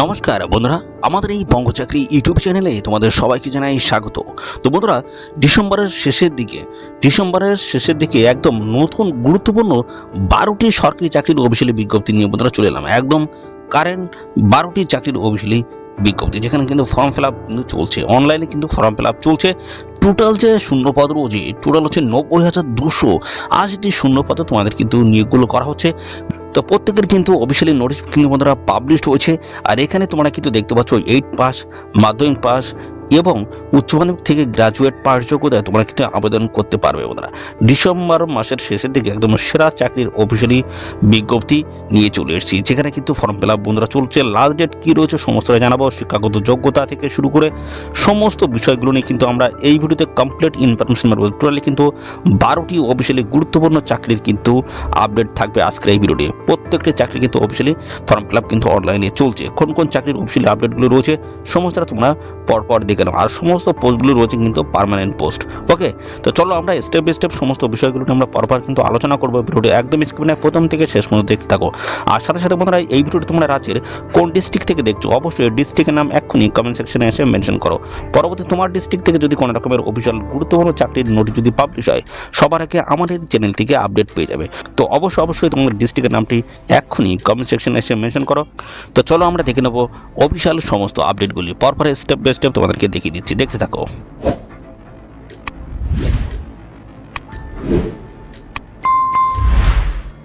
নমস্কার বন্ধুরা, আমাদের এই বঙ্গ চাকরি ইউটিউব চ্যানেলে তোমাদের সবাইকে জানাই স্বাগত। তো বন্ধুরা, ডিসেম্বরের শেষের দিকে, ডিসেম্বরের শেষের দিকে একদম নতুন গুরুত্বপূর্ণ বারোটি সরকারি চাকরির অফিসিয়ালি বিজ্ঞপ্তি নিয়ে বন্ধুরা চলে এলাম। একদম কারেন্ট বারোটি চাকরির অফিসিয়ালি বিজ্ঞপ্তি, যেখানে কিন্তু ফর্ম ফিল আপ কিন্তু চলছে। অনলাইনে কিন্তু ফর্ম ফিল আপ চলছে। টোটাল যে শূন্যপদ রয়েছে টোটাল হচ্ছে নব্বই হাজার দুশো আশিটি শূন্যপদে তোমাদের কিন্তু নিয়োগগুলো করা হচ্ছে। তো প্রত্যেকের কিন্তু অফিসিয়ালি নোটিস কিন্তু বন্ধুরা পাবলিশ হয়েছে। আর এখানে তোমরা কিন্তু দেখতে পাচ্ছ এইট পাস মাধ্যমিক পাস এবং উচ্চ মাধ্যমিক থেকে গ্রাজুয়েট পাস যোগ্যতায় তোমরা কিন্তু আবেদন করতে পারবে বন্ধুরা। ডিসেম্বর মাসের শেষের দিকে একদম সেরা চাকরির অফিসিয়ালি বিজ্ঞপ্তি নিয়ে চলে এসেছি, যেখানে কিন্তু ফর্ম ফিল আপ বন্ধুরা চলছে। লাস্ট ডেট কী রয়েছে সমস্তটা জানাব, শিক্ষাগত যোগ্যতা থেকে শুরু করে সমস্ত বিষয়গুলো নিয়ে কিন্তু আমরা এই ভিডিওতে কমপ্লিট ইনফরমেশন মারবো টোটালি কিন্তু বারোটি অফিসিয়ালি গুরুত্বপূর্ণ চাকরির কিন্তু আপডেট থাকবে আজকের এই ভিডিওতে প্রত্যেকটি চাকরি কিন্তু অফিসিয়ালি ফর্ম ফিল আপ কিন্তু অনলাইনে চলছে। কোন কোন চাকরির অফিসিয়ালি আপডেটগুলো রয়েছে, সমস্তটা তোমরা পরপর দেখে নাও আর সমস্ত পোস্টগুলো রয়েছে কিন্তু পার্মানেন্ট পোস্ট ওকে তো চলো আমরা স্টেপ বাই স্টেপ সমস্ত বিষয়গুলো আমরা পরপর কিন্তু আলোচনা করব ভিডিওটি একদম স্ক্রিনে প্রথম থেকে শেষ পর্যন্ত দেখতে থাকো। আর সাথে সাথে বন্ধুরা, এই ভিডিওটি তোমরা রাজ্যের কোন ডিস্ট্রিক্ট থেকে দেখছ, অবশ্যই ডিস্ট্রিক্টের নাম এক্ষুনি কমেন্ট সেকশনে এসে মেনশন করো। পরবর্তী তোমার ডিস্ট্রিক্ট থেকে যদি কোনো রকমের অফিসিয়াল গুরুত্বপূর্ণ চাকরির নোটিশ যদি পাবলিশ হয়, সবার আগে আমাদের চ্যানেল থেকে আপডেট পেয়ে যাবে। তো অবশ্যই অবশ্যই তোমাদের ডিস্ট্রিক্টের নামটি এক্ষুনি কমেন্ট সেকশনে এসে মেনশন করো। তো চলো আমরা দেখে নেব অফিসিয়াল সমস্ত আপডেটগুলি পরপর স্টেপ বাই স্টেপ তোমাদেরকে দেখিয়ে দিচ্ছি। দেখতে থাকো।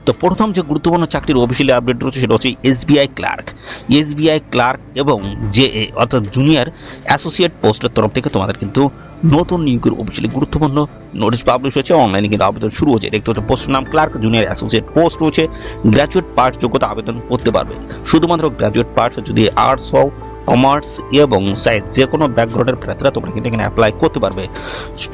তো প্রথম যে গুরুত্বপূর্ণ চাকরির অফিসিয়ালি আপডেট রয়েছে, সেটা হচ্ছে এসবিআই ক্লার্ক। এসবিআই ক্লার্ক এবং জে এ, অর্থাৎ জুনিয়র অ্যাসোসিয়েট পোস্টের তরফ থেকে তোমাদের কিন্তু নতুন নিয়োগের অফিসিয়ালি গুরুত্বপূর্ণ নোটিশ পাবলিশ হয়েছে। অনলাইনে কিন্তু আবেদন শুরু হয়েছে। দেখতে হচ্ছে পোস্টের নাম ক্লার্ক, জুনিয়র অ্যাসোসিয়েট পোস্ট রয়েছে। গ্র্যাজুয়েট পার্ট যোগ্যতা আবেদন করতে পারবে। শুধুমাত্র গ্র্যাজুয়েট পার্টস যদি আর্টস হও কমার্স এবং সায়েন্স যে কোনো ব্যাকগ্রাউন্ডের প্রার্থীরা তোমরা কিন্তু এখানে অ্যাপ্লাই করতে পারবে।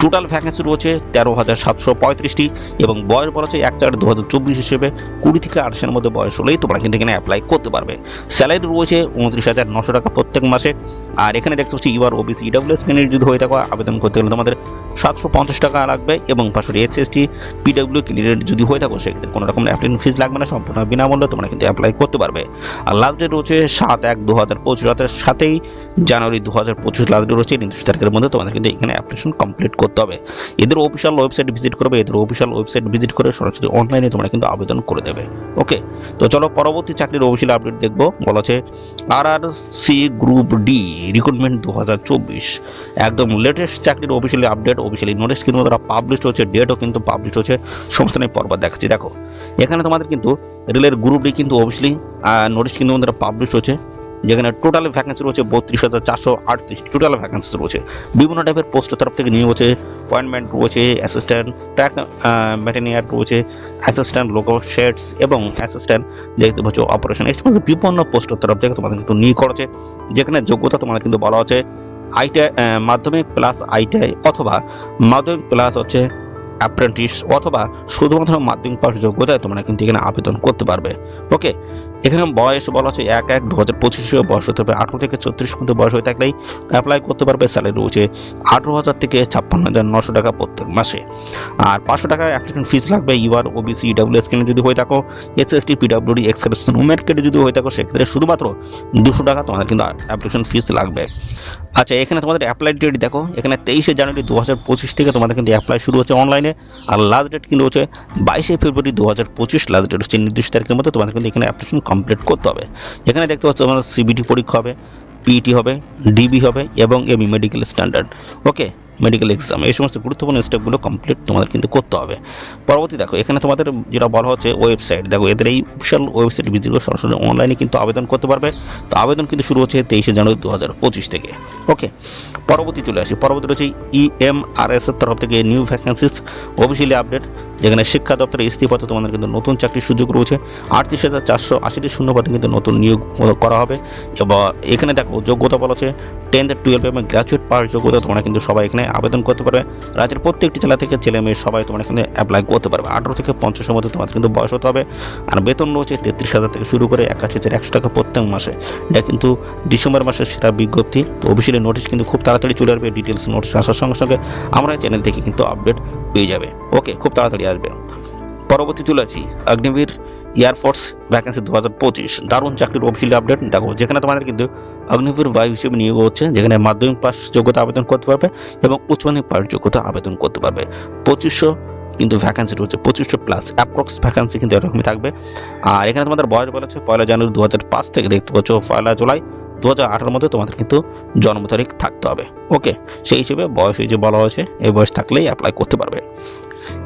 টোটাল ভ্যাকেন্সি রয়েছে তেরো হাজার সাতশো পঁয়ত্রিশটি এবং বয়স বলা হচ্ছে এক চার দু হাজার চব্বিশ হিসেবে কুড়ি থেকে আঠাশের মধ্যে বয়স হলেই তোমরা কিন্তু এখানে অ্যাপ্লাই করতে পারবে। স্যালারি রয়েছে উনত্রিশ হাজার নশো টাকা প্রত্যেক মাসে। আর এখানে দেখতে পাচ্ছি ইউআর ওবিসি ইডাব্লিউএস ক্যান্ডিডেট যদি হয়ে থাকো। আবেদন করতে গেলে তোমাদের সাতশো পঞ্চাশ টাকা লাগবে এবং পাশাপাশি S S T PW candidate যদি হয়ে থাকো, সেক্ষেত্রে কোনো রকম অ্যাপ্লিকেশন ফিস লাগবে না। সম্পূর্ণ বিনামূল্যে তোমরা কিন্তু অ্যাপ্লাই করতে পারবে। আর লাস্ট ডেট রয়েছে সাত এক দু হাজার পঁচিশ রাতের সাথেই জানুয়ারি দু হাজার পঁচিশ লাস্ট ডেট রয়েছে নির্দিষ্ট তারিখের মধ্যে তোমাদের কিন্তু এখানে অ্যাপ্লিকেশন কমপ্লিট করতে হবে। এদের অফিসিয়াল ওয়েবসাইট ভিজিট করবে, এদের অফিসিয়াল ওয়েবসাইট ভিজিট করে সরাসরি অনলাইনে তোমরা কিন্তু আবেদন করে দেবে। ওকে তো চলো পরবর্তী চাকরির অফিসিয়াল আপডেট দেখব। বলা আছে R R C group D recruitment দু হাজার চব্বিশ। একদম লেটেস্ট চাকরির অফিসিয়ালি আপডেট অফিসিয়ালি নোটিশ কিন্তু তারা পাবলিশ হচ্ছে ডেটও কিন্তু পাবলিশ হচ্ছে। সমস্ত নিয়ে পরবার দেখাচ্ছি। দেখো, এখানে তোমাদের কিন্তু রেলের গ্রুপ ডি কিন্তু অবভিয়াসলি নোটিশ কিন্তু তারা পাবলিশ হচ্ছে। যেখানে টোটাল ভ্যাকেন্সি রয়েছে বত্রিশ হাজার চারশো আটত্রিশ টোটাল ভ্যাকেন্সি রয়েছে। বিভিন্ন টাইপের পোস্টের তরফ থেকে নিয়োগ হচ্ছে। অ্যাপয়েন্টমেন্ট রয়েছে অ্যাসিস্ট্যান্ট ট্র্যাক ম্যাটেনিয়ার রয়েছে অ্যাসিস্ট্যান্ট লোকো শেডস এবং অ্যাসিস্ট্যান্ট দেখতে পাচ্ছ অপারেশন এই সমস্ত বিভিন্ন পোস্টের তরফ থেকে তোমাদের কিন্তু নিয়োগ করেছে যেখানে যোগ্যতা তোমাদের কিন্তু বলা হচ্ছে আইটিআই মাধ্যমিক প্লাস আইটিআই অথবা মাধ্যমিক প্লাস হচ্ছে অ্যাপ্রেন্টিস অথবা শুধুমাত্র মাধ্যমিক পাস যোগ্যতায় তোমরা কিন্তু এখানে আবেদন করতে পারবে। ওকে এখানে বয়স বলা হচ্ছে এক এক দু হাজার পঁচিশে বয়স হতে হবে আঠেরো থেকে ছত্রিশ মধ্যে বয়স হয়ে থাকলেই অ্যাপ্লাই করতে পারবে স্যালারি রয়েছে আঠেরো হাজার থেকে ছাপ্পান্ন হাজার নশো টাকা প্রত্যেক মাসে। আর পাঁচশো টাকা অ্যাপ্লিকেশন ফিস লাগবে। ইউআর ওবিসি ইডাব্লিউ এস যদি হয়ে থাকো এস এস টি পিডাব্লিউডি এক্সক্রেপশন উমের কেটে যদি হয়ে থাকো, সেক্ষেত্রে শুধুমাত্র দুশো টাকা তোমাদের কিন্তু অ্যাপ্লিকেশন ফিস লাগবে। আচ্ছা এখানে তোমাদের অ্যাপ্লাই ডেট দেখো। এখানে তেইশে জানুয়ারি দু হাজার পঁচিশ থেকে তোমাদের কিন্তু অ্যাপ্লাই শুরু হচ্ছে অনলাইনে আর লাস্ট ডেট কিন্তু হচ্ছে বাইশে ফেব্রুয়ারি দু হাজার পঁচিশ লাস্ট ডেট হচ্ছে নির্দিষ্ট তারিখের মধ্যে তোমাদের কিন্তু এখানে অ্যাপ্লিকেশন কমপ্লিট করতে হবে। এখানে দেখতে পাচ্ছ তোমার সিবিটি পরীক্ষা হবে পিইটি হবে ডিবি হবে এবং ME medical standard okay medical exam এই সমস্ত গুরুত্বপূর্ণ স্টেপগুলো কমপ্লিট তোমাদের কিন্তু করতে হবে। পরবর্তী দেখো, এখানে তোমাদের যেটা বলা হচ্ছে ওয়েবসাইট দেখো, এদের এই অফিসিয়াল ওয়েবসাইট ভিজিট করে সরাসরি অনলাইনে কিন্তু আবেদন করতে পারবে। তো আবেদন কিন্তু শুরু হচ্ছে তেইশে জানুয়ারি দু হাজার পঁচিশ থেকে। ওকে পরবর্তী চলে আসি। পরবর্তী রয়েছে ইএমআরএস এর তরফ থেকে নিউ ভ্যাকেন্সিস অফিসিয়ালি আপডেট যেখানে শিক্ষা দপ্তরের ইস্তিফাতে তোমাদের কিন্তু নতুন চাকরির সুযোগ রয়েছে। আটত্রিশ হাজার চারশো আশিটি শূন্যপদে কিন্তু নতুন নিয়োগ করা হবে। এবং এখানে দেখো, যোগ্যতা বলা হচ্ছে টেন্থ টুয়েলভ এবং গ্র্যাজুয়েট পাস যোগ্যতা তোমরা কিন্তু সবাই এখানে আবেদন করতে পারবে। রাজ্যের প্রত্যেকটি জেলা থেকে ছেলে মেয়ে সবাই তোমরা এখানে অ্যাপ্লাই করতে পারবে। আঠারো থেকে পঞ্চাশের মধ্যে তোমাদের কিন্তু বয়স হতে হবে। আর বেতন রয়েছে তেত্রিশ হাজার থেকে শুরু করে একাশি হাজার একশো টাকা প্রত্যেক মাসে। এটা কিন্তু ডিসেম্বর মাসের সেটা বিজ্ঞপ্তি। তো অফিসিয়ালি নোটিশ কিন্তু খুব তাড়াতাড়ি চলে আসবে। ডিটেলস নোটিশ আসার সঙ্গে সঙ্গে আমরা চ্যানেল থেকে কিন্তু আপডেট পেয়ে যাবে। ওকে খুব তাড়াতাড়ি আসবে। পরবর্তী চলে আছি অগ্নিবীর এয়ারফোর্স ভ্যাকেন্সি দু হাজার পঁচিশ দারুণ চাকরির অফিসিয়াল আপডেট দেখো, যেখানে তোমাদের কিন্তু অগ্নিবীর বায়ু হিসেবে নিয়োগ হচ্ছে, যেখানে মাধ্যমিক পাস যোগ্যতা আবেদন করতে পারবে এবং উচ্চ মাধ্যমিক পাস যোগ্যতা আবেদন করতে পারবে। পঁচিশশো কিন্তু ভ্যাকেন্সি রয়েছে, পঁচিশশো প্লাস অ্যাপ্রক্স ভ্যাকেন্সি কিন্তু এরকমই থাকবে। আর এখানে তোমাদের বয়স বলেছে পয়লা জানুয়ারি দু হাজার পাঁচ থেকে, দেখতে পাচ্ছ, পয়লা জুলাই দু হাজার মধ্যে তোমাদের কিন্তু জন্ম তারিখ থাকতে হবে। ওকে? সেই হিসেবে বয়স যে বলা হয়েছে, এই বয়স থাকলেই অ্যাপ্লাই করতে পারবে।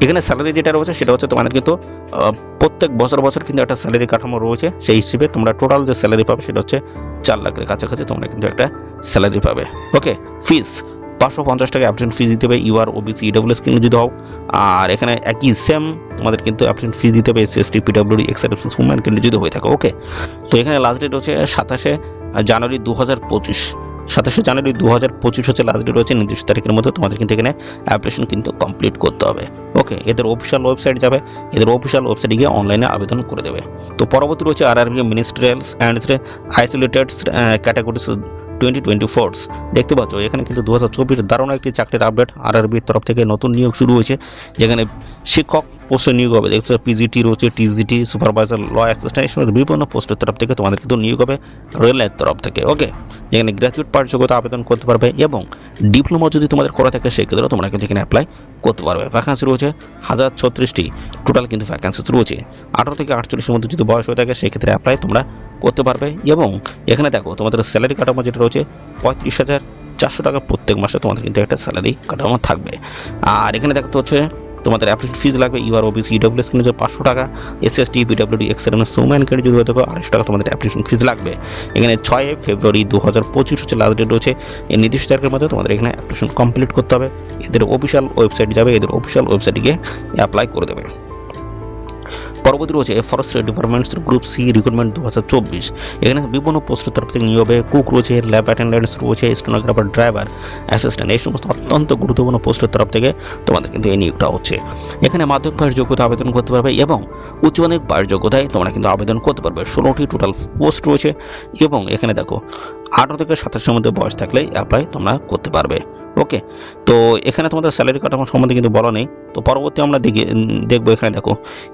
এখানে স্যালারি যেটা রয়েছে, সেটা হচ্ছে তোমাদের কিন্তু প্রত্যেক বছর বছর কিন্তু একটা স্যালারি কাঠামো রয়েছে। সেই হিসেবে তোমরা টোটাল যে স্যালারি পাবে, সেটা হচ্ছে চার লাখের কাছাকাছি তোমরা কিন্তু একটা স্যালারি পাবে। ওকে? ফিস পাঁচশো পঞ্চাশ টাকা অ্যাপ্লিকেশন ফিস দিতে হবে ইউআর ওবিসি ইডব্লিউএস কিন্তু যদি হও আর এখানে একই সেম তোমাদের কিন্তু অ্যাপ্লিকেশন ফিস দিতে হবে SC ST PWD ex-service women কিন্তু যদি হয়ে থাকে, ওকে? তো এখানে লাস্ট ডেট হচ্ছে সাতাশে জানুয়ারি দু হাজার পঁচিশ, সাতাশে জানুয়ারি দু হাজার পঁচিশ হচ্ছে লাস্ট ডেট রয়েছে, নির্দিষ্ট তারিখের মধ্যে তোমাদের কিন্তু এখানে অ্যাপ্লিকেশন কিন্তু কমপ্লিট করতে হবে। ওকে এদের অফিসিয়াল ওয়েবসাইট যাবে, এদের অফিসিয়াল ওয়েবসাইটে গিয়ে অনলাইনে আবেদন করে দেবে। তো পরবর্তী রয়েছে আর RRB ministerials and isolated categories twenty twenty four দেখতে পাচ্ছ, এখানে কিন্তু দু হাজার চব্বিশ দারুণ একটি চাকরির আপডেট আর আরবির তরফ থেকে নতুন নিয়োগ শুরু হয়েছে, যেখানে শিক্ষক পোস্টে নিয়োগ হবে। দেখতে পিজিটি রয়েছে টিজিটি সুপারভাইজার ল অ্যাসিস্ট্যান্ট এই বিভিন্ন পোস্টের তরফ থেকে তোমাদের কিন্তু নিয়োগ হবে রেলের তরফ থেকে ওকে যেখানে গ্র্যাজুয়েট পাস যোগ্যতা আবেদন করতে পারবে এবং ডিপ্লোমা যদি তোমাদের করা থাকে সেক্ষেত্রেও তোমরা কিন্তু এখানে অ্যাপ্লাই করতে পারবে। ভ্যাকান্সি রয়েছে হাজার ছত্রিশটি। টোটাল কিন্তু ভ্যাকান্সি রয়েছে। আঠারো থেকে আটচল্লিশের মধ্যে যদি বয়স হয়ে থাকে, সেক্ষেত্রে অ্যাপ্লাই তোমরা করতে পারবে এবং এখানে দেখো তোমাদের স্যালারি কাঠামো যেটা রয়েছে, পঁয়ত্রিশ হাজার চারশো টাকা প্রত্যেক মাসে তোমাদের কিন্তু একটা স্যালারি কাঠামো থাকবে। আর এখানে দেখো তো হচ্ছে তোমাদের অ্যাপ্লিকেশন ফিজ লাগবে ইউআর ওবিসি ইডব্লিউএস কিন্তু পাঁচশো টাকা এস এস টি পিডব্লিউডি এক্সএলএমএস উম্যান কেটে যদি হয়ে থাকো আড়াইশো টাকা তোমাদের অ্যাপ্লিকেশন ফিজ লাগবে। এখানে ছয় ফেব্রুয়ারি দু হাজার পঁচিশ হচ্ছে লাস্ট ডেট রয়েছে এই নির্দিষ্ট তারিখের মধ্যে তোমাদের এখানে অ্যাপ্লিকেশন কমপ্লিট করতে হবে। এদের অফিসিয়াল ওয়েবসাইট যাবে, এদের অফিসিয়াল ওয়েবসাইটে গিয়ে অ্যাপ্লাই করে দেবে। পরবর্তী রয়েছে forest departments group C recruitment দু হাজার চব্বিশ। এখানে বিভিন্ন পোস্টের তরফ থেকে নিয়োগ হবে কুক রয়েছে ল্যাব অ্যাটেন্ডেন্টস রয়েছে স্টোনোগ্রাফার ড্রাইভার অ্যাসিস্ট্যান্ট এই সমস্ত অত্যন্ত গুরুত্বপূর্ণ পোস্টের তরফ থেকে তোমাদের কিন্তু এই নিয়োগটা হচ্ছে। এখানে মাধ্যমিক পাশ যোগ্যতা আবেদন করতে পারবে এবং উচ্চ মাধ্যমিক পাশ যোগ্যতায় তোমরা কিন্তু আবেদন করতে পারবে। ষোলোটি টোটাল পোস্ট রয়েছে এবং এখানে দেখো, আঠারো থেকে সাতাশের মধ্যে বয়স থাকলেই অ্যাপ্লাই তোমরা করতে পারবে। ওকে তো এখানে তোমাদের স্যালারি কাঠামো সম্বন্ধে কিন্তু বলা নেই। তো পরবর্তী আমরা দেখি দেখব এখানে দেখো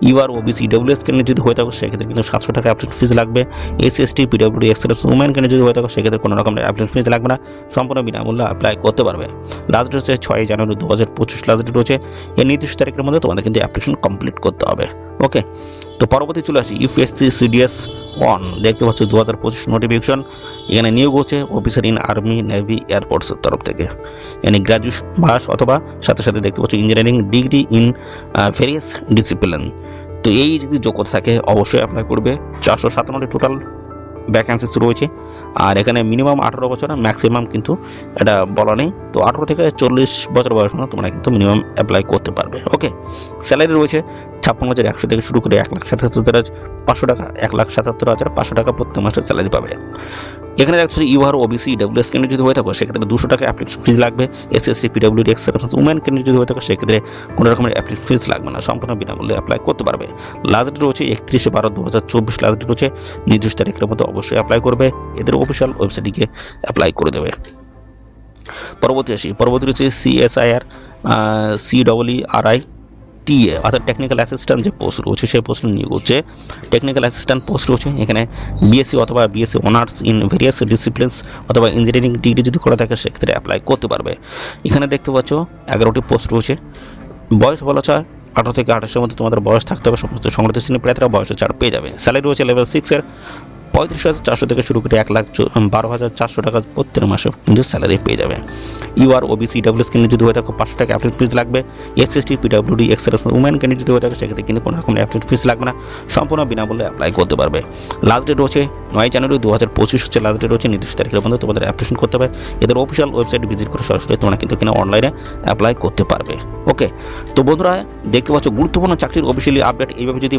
ইউআর ওবিসি ডব্লিউএস কেন্দ্রে যদি হয়ে থাকো, সেক্ষেত্রে কিন্তু সাতশো টাকা অ্যাপ্লিকেশন ফিস লাগবে। এস এস টি পিডব্লিউডি এক্সপ্রেস উমেন কেন্দ্রে যদি হয়ে থাকো, সেক্ষেত্রে কোনো রকম অ্যাপ্লিকেশন ফিস লাগবে না। সম্পূর্ণ বিনামূল্যে অ্যাপ্লাই করতে পারবে। লাস্ট ডেট হচ্ছে ছয় জানুয়ারি দু হাজার পঁচিশ লাস্ট ডেট রয়েছে এই নির্দিষ্ট তারিখের মধ্যে তোমাদের কিন্তু অ্যাপ্লিকেশন কমপ্লিট করতে হবে। ওকে তো পরবর্তী চলে আসি ইউপিএসসি সিডিএস ওয়ান। দেখতে পাচ্ছি দু হাজার পঁচিশ নোটিফিকেশন এখানে নিয়োগ হচ্ছে অফিসার ইন আর্মি নেভি এয়ারফোর্সের তরফ থেকে। এখানে গ্র্যাজুয়েশন পাস অথবা সাথে সাথে দেখতে পাচ্ছি engineering degree in various discipline তো এই যদি যোগ্যতা থাকে, অবশ্যই অ্যাপ্লাই করবে। চারশো সাতান্নটি টোটাল ভ্যাকান্সিস রয়েছে। আর এখানে মিনিমাম আঠারো বছর ম্যাক্সিমাম কিন্তু এটা বলা নেই। তো আঠারো থেকে চল্লিশ বছর বয়স না তোমরা কিন্তু মিনিমাম অ্যাপ্লাই করতে পারবে ওকে স্যালারি রয়েছে ছাপ্পান্ন হাজার একশো থেকে শুরু করে এক লাখ সাতাত্তর হাজার পাঁচশো টাকা, এক লাখ সাতাত্তর হাজার পাঁচশো টাকা প্রত্যেক মাসে স্যালারি পাবে। এখানে দেখছ ইউআর ওবিসি ডাব্লিউএস কেন্দ্রে যদি হয়ে থাকো, সেক্ষেত্রে দুশো টাকা অ্যাপ্লিকেশন ফিজ লাগবে। S S C SSC PWD excellence women কেন্দ্রে যদি হয়ে থাকো, সেক্ষেত্রে কোনো রকমের অ্যাপ্লিকেশন ফিজ লাগবে না। সম্পূর্ণ বিনামূল্যে অ্যাপ্লাই করতে পারবে। লাস্ট ডেট রয়েছে একত্রিশে বারো দু হাজার চব্বিশ। লাস্ট ডেট রয়েছে নির্দিষ্ট তারিখের মধ্যে অবশ্যই অ্যাপ্লাই করবে। এদের অফিসিয়াল ওয়েবসাইটে গিয়ে অ্যাপ্লাই করে দেবে। পরবর্তী আসি। পরবর্তী রয়েছে CSIR C double R I TA, অর্থাৎ টেকনিক্যাল অ্যাসিস্ট্যান্ট যে পোস্ট রয়েছে, সেই পোস্ট নিয়োগ হচ্ছে। টেকনিক্যাল অ্যাসিস্ট্যান্ট পোস্ট রয়েছে, এখানে বিএসসি অথবা BSc honours in various disciplines অথবা ইঞ্জিনিয়ারিং ডিগ্রি যদি করা থাকে, সেক্ষেত্রে অ্যাপ্লাই করতে পারবে। এখানে দেখতে পাচ্ছ, এগারোটি পোস্ট রয়েছে। বয়স বলা চায় আঠারো থেকে আঠাশের মধ্যে তোমাদের বয়স থাকতে হবে। সমস্ত সংগঠিত শ্রেণি প্রার্থীরা বয়সে ছাড় পেয়ে যাবে। স্যালারি রয়েছে লেভেল সিক্সের পঁয়ত্রিশ হাজার চারশো থেকে শুরু করে এক লাখ বারো হাজার চারশো টাকা প্রত্যেক মাসে কিন্তু স্যালারি পেয়ে যাবে। ইউ ইউআর ওবিসি ডাব্লিউএস কেন্দ্রে যদি হয়ে থাকো, পাঁচশো টাকা অ্যাপ্লিক ফিস লাগবে। এস এস টি পিডব্লিউডি এক্সএলএস উমেন কেন্দ্রে যদি হয়ে থাকে, সেক্ষেত্রে কিন্তু কোনো রকম অ্যাপ্লিক ফিস লাগবে না। সম্পূর্ণ বিনামূল্যে অ্যাপ্লাই করতে পারবে। লাস্ট ডেট রয়েছে নয় জানুয়ারি দু হাজার পঁচিশ হচ্ছে লাস্ট ডেট রয়েছে, নির্দিষ্ট তারিখের মধ্যে তোমাদের অ্যাপ্লিকেশন করতে হবে। এদের অফিসিয়াল ওয়েবসাইট ভিজিট করে সরাসরি তোমরা কিন্তু কিনা অনলাইনে অ্যাপ্লাই করতে পারবে। ওকে তো বন্ধুরা, দেখতে পাচ্ছ গুরুত্বপূর্ণ চাকরির অফিসিয়ালি আপডেট এইভাবে যদি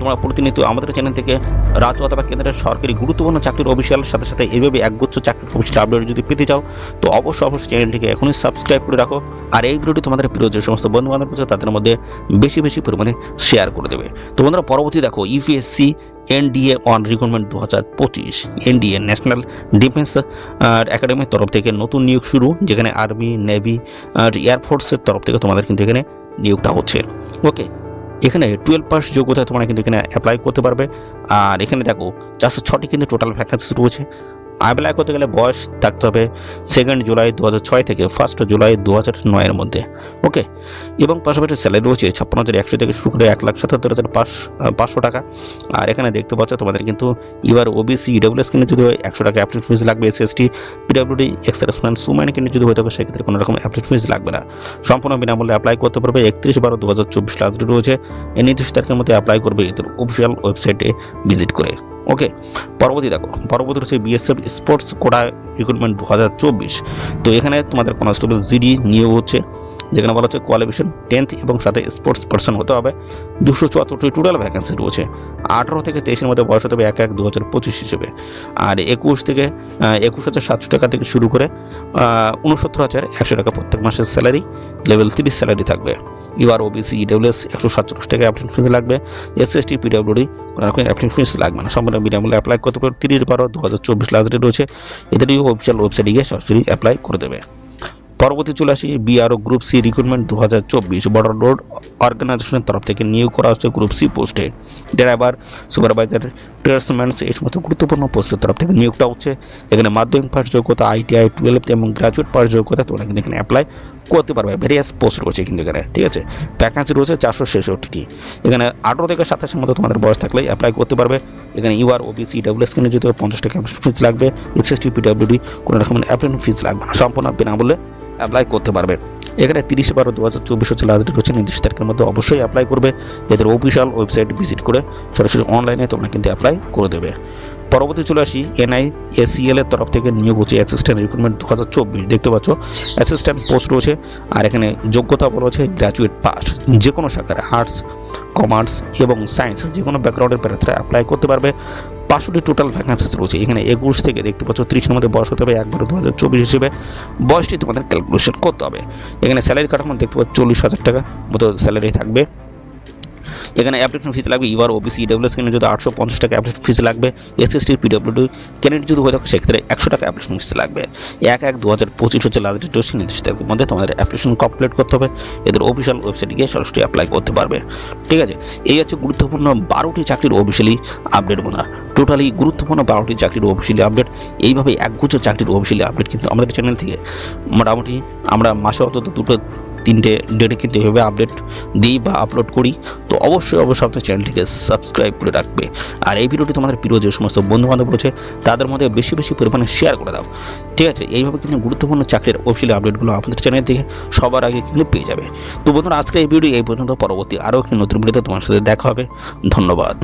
তোমরা প্রতিনিয়ত আমাদের চ্যানেল থেকে রাজ্য অথবা কেন্দ্রের সরকারি গুরুত্বপূর্ণ চাকরির অফিসিয়াল সাথে সাথে এভাবে একগুচ্ছ চাকরির অফিসিয়াল আপডেট যদি পেতে চাও, তো অবশ্যই অবশ্যই চ্যানেলটিকে এখনই সাবস্ক্রাইব করে রাখো। আর এই ভিডিওটি তোমাদের প্রিয় যে সমস্ত বন্ধু বান্ধব আছে তাদের মধ্যে বেশি বেশি পরিমাণে শেয়ার করে দেবে। তো বন্ধুরা, পরবর্তী দেখো ইউপিএসসি এনডিএ অন রিক্রুটমেন্ট দু হাজার পঁচিশ এনডিএ ন্যাশনাল ডিফেন্স একাডেমির তরফ থেকে নতুন নিয়োগ শুরু, যেখানে আর্মি নেভি আর এয়ারফোর্সের তরফ থেকে তোমাদের কিন্তু এখানে নিয়োগটা হচ্ছে। ওকে এখানে টুয়েলভ পাস যোগ্যতা তোমরা কিন্তু এখানে অ্যাপ্লাই করতে পারবে। আর এখানে দেখো, চারশো ছটি কিন্তু টোটাল ভ্যাকান্সি রয়েছে। অ্যাপ্লাই করতে গেলে বয়স থাকতে হবে সেকেন্ড জুলাই দু ছয় থেকে ফার্স্ট জুলাই দু হাজার নয়ের মধ্যে। ওকে এবং পাশাপাশি স্যালারি রয়েছে ছাপ্পান্ন হাজার একশো থেকে শুরু করে এক লাখ সাতাত্তর হাজার পাঁচ পাঁচশো টাকা। আর এখানে দেখতে পাচ্ছ তোমাদের কিন্তু এবার ওবিসি ইডব্লিউএস কিনে যদি হয় একশো টাকা অ্যাপ্লিট ফিজ লাগবে এস এসটি পিডব্লিউডি এক্সারসম্যান সুম্যান কিনে যদি হয়ে থাকে সেক্ষেত্রে কোনো রকম অ্যাপ্লিট ফিজ লাগবে না। সম্পূর্ণ বিনামূল্যে অ্যাপ্লাই করতে পারবে একত্রিশ বারো দু হাজার চব্বিশ লাস্ট রয়েছে। এই নির্দিষ্ট তারিখের মধ্যে অ্যাপ্লাই করবে এদের অফিসিয়াল ওয়েবসাইটে ভিজিট করে। ওকে পরবর্তী দেখো, পরবর্তী হচ্ছে বিএসএফ স্পোর্টস কোটা রিক্রুটমেন্ট দু হাজার চব্বিশ। তো এখানে তোমাদের কনস্টেবল জিডি নিয়োগ হচ্ছে। যেখানে বলা হচ্ছে কোয়ালিফিকেশন টেন্থ এবং সাথে স্পোর্টস পার্সন হতে হবে। দুশো চুয়াত্তরটি টোটাল ভ্যাকেন্সি রয়েছে। আঠারো থেকে তেইশের মধ্যে বয়স হতে হবে এক এক দু হাজার পঁচিশ হিসেবে। আর একুশ থেকে একুশ হাজার সাতশো টাকা থেকে শুরু করে উনসত্তর হাজার একশো টাকা প্রত্যেক মাসের স্যালারি লেভেল তিরিশ স্যালারি থাকবে। এবার ওবিসি ইডব্লিউএস একশো সাতচল্লিশ টাকা অ্যাপ্লিকেশন ফিস লাগবে। এস এস টি পিডব্লিউডি কোনো রকম অ্যাপ্লিকেশন ফিস লাগবে না। সম্পূর্ণ বিনামূল্যে অ্যাপ্লাই করতে পারবে তিরিশ বারো দু হাজার চব্বিশ লাস্ট ডেট রয়েছে। এদেরই অফিসিয়াল ওয়েবসাইটে গিয়ে সরাসরি অ্যাপ্লাই করে দেবে। পরবর্তী চলে আসি বিআরও গ্রুপ সি রিক্রুটমেন্ট দু হাজার চব্বিশ বর্ডার রোড অর্গানাইজেশনের তরফ থেকে নিয়োগ করা হচ্ছে গ্রুপ সি পোস্টে। ড্রাইভার সুপারভাইজার ট্রেডসম্যানস এই সমস্ত গুরুত্বপূর্ণ পোস্টের তরফ থেকে নিয়োগটা হচ্ছে। এখানে মাধ্যমিক পাশ যোগ্যতা আইটিআই টুয়েলভ এবং গ্রাজুয়েট পাশ যোগ্যতা তোমরা কিন্তু এখানে অ্যাপ্লাই করতে পারবে ভেরিয়াস পোস্ট রয়েছে কিন্তু এখানে, ঠিক আছে? ভ্যাকান্সি রয়েছে চারশো ছেষট্টি। এখানে আঠারো থেকে সাতাশের মধ্যে তোমাদের বয়স থাকলে অ্যাপ্লাই করতে পারবে। এখানে ইউআর ওবিসি ডাব্লিউএস কিনে যদি পঞ্চাশ টাকা ফিজ লাগবে এসএসটি পিডব্লিউডি কোনো রকম অ্যাপ্লিকেশন ফিজ লাগবে না, সম্পূর্ণ বিনামূল্যে অ্যাপ্লাই করতে পারবে। এখানে তিরিশ বারো দু হাজার চব্বিশ হচ্ছে লাস্ট ডেট হচ্ছে, নির্দিষ্ট তারিখের মধ্যে অবশ্যই অ্যাপ্লাই করবে। এদের অফিসিয়াল ওয়েবসাইট ভিজিট করে সরাসরি অনলাইনে তোমরা কিন্তু অ্যাপ্লাই করে দেবে। পরবর্তী চলে আসি এনআই এসিএল এর তরফ থেকে নিয়োগ হচ্ছে অ্যাসিস্ট্যান্ট রিক্রুটমেন্ট দু হাজার চব্বিশ। দেখতে পাচ্ছ অ্যাসিস্ট্যান্ট পোস্ট রয়েছে আর এখানে যোগ্যতা বলা হচ্ছে গ্র্যাজুয়েট পাস যে কোনো শাখার আর্টস কমার্স এবং সায়েন্স যে কোনো ব্যাকগ্রাউন্ডের প্যারাথরা অ্যাপ্লাই করতে পারবে। পাঁচশোটি টোটাল ভ্যাকান্সিস রয়েছে। এখানে একুশ থেকে দেখতে পাচ্ছ ত্রিশের মধ্যে বয়স হতে হবে একবার দু হাজার চব্বিশ হিসেবে। বয়সটি তোমাদের ক্যালকুলেশন করতে হবে। এখানে স্যালারি কাঠামো দেখতে পাচ্ছ, চল্লিশ হাজার টাকা মতো স্যালারি থাকবে। এখানে অ্যাপ্লিকেশন ফিস লাগবে ইউআর ওবিসি ডব্লিউএস কেনে যদি আটশো পঞ্চাশ টাকা অ্যাপ্লিকেশন ফিস লাগবে এসএসটি পিডব্লিউডি ক্যান্ডিডেট যদি হয়ে থাকে, সেক্ষেত্রে একশো টাকা অ্যাপ্লিকেশন ফিস লাগবে। এক এক দু হাজার পঁচিশ হচ্ছে লাস্ট ডেট হচ্ছে নির্দিষ্ট মধ্যে তোমাদের অ্যাপ্লিকেশন কমপ্লিট করতে হবে, এদের অফিসিয়াল ওয়েবসাইটে গিয়ে সরাসরি অ্যাপ্লাই করতে পারবে। ঠিক আছে? এই হচ্ছে গুরুত্বপূর্ণ বারোটি চাকরির অফিসিয়ালি আপডেট বন্ধুরা। টোটালি গুরুত্বপূর্ণ বারোটি চাকরির অফিসিয়ালি আপডেট এইভাবে একগুচ্ছ চাকরির অফিসিয়ালি আপডেট কিন্তু আমাদের চ্যানেল থেকে মোটামুটি আমরা মাসে অন্তত দুটো তিনটে ডেটে কিন্তু এভাবে আপডেট দিই বা আপলোড করি, তো অবশ্যই অবশ্যই আপনার চ্যানেলটিকে সাবস্ক্রাইব করে রাখবে। আর এই ভিডিওটি তোমাদের প্রিয় যে সমস্ত বন্ধু বান্ধব রয়েছে, তাদের মধ্যে বেশি বেশি পরিমাণে শেয়ার করে দাও। ঠিক আছে? এইভাবে কিন্তু গুরুত্বপূর্ণ চাকরির অফিসিয়ালি আপডেটগুলো আপনাদের চ্যানেল থেকে সবার আগে কিন্তু পেয়ে যাবে। তো বন্ধুরা আজকে এই ভিডিও এই পর্যন্ত। পরবর্তী আরও একটি নতুন ভিডিওতে তোমার সাথে দেখা হবে। ধন্যবাদ।